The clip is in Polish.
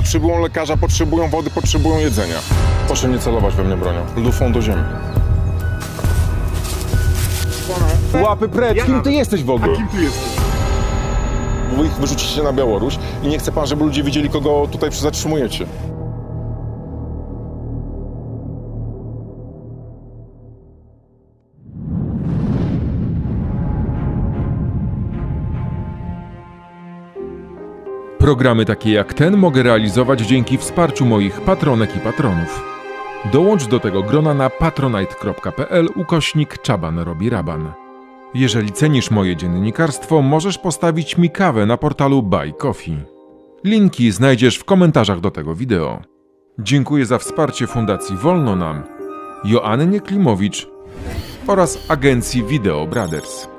potrzebują lekarza, potrzebują wody, potrzebują jedzenia. Proszę nie celować we mnie bronią. Lufą do ziemi. Łapy precz, kim ty jesteś w ogóle? Kim ty jesteś? Wy ich wyrzucicie na Białoruś i nie chce pan, żeby ludzie wiedzieli, kogo tutaj zatrzymujecie. Programy takie jak ten mogę realizować dzięki wsparciu moich patronek i patronów. Dołącz do tego grona na patronite.pl ukośnik czaban robi raban. Jeżeli cenisz moje dziennikarstwo, możesz postawić mi kawę na portalu Buy Coffee. Linki znajdziesz w komentarzach do tego wideo. Dziękuję za wsparcie Fundacji Wolno Nam, Joannie Klimowicz oraz agencji Video Brothers.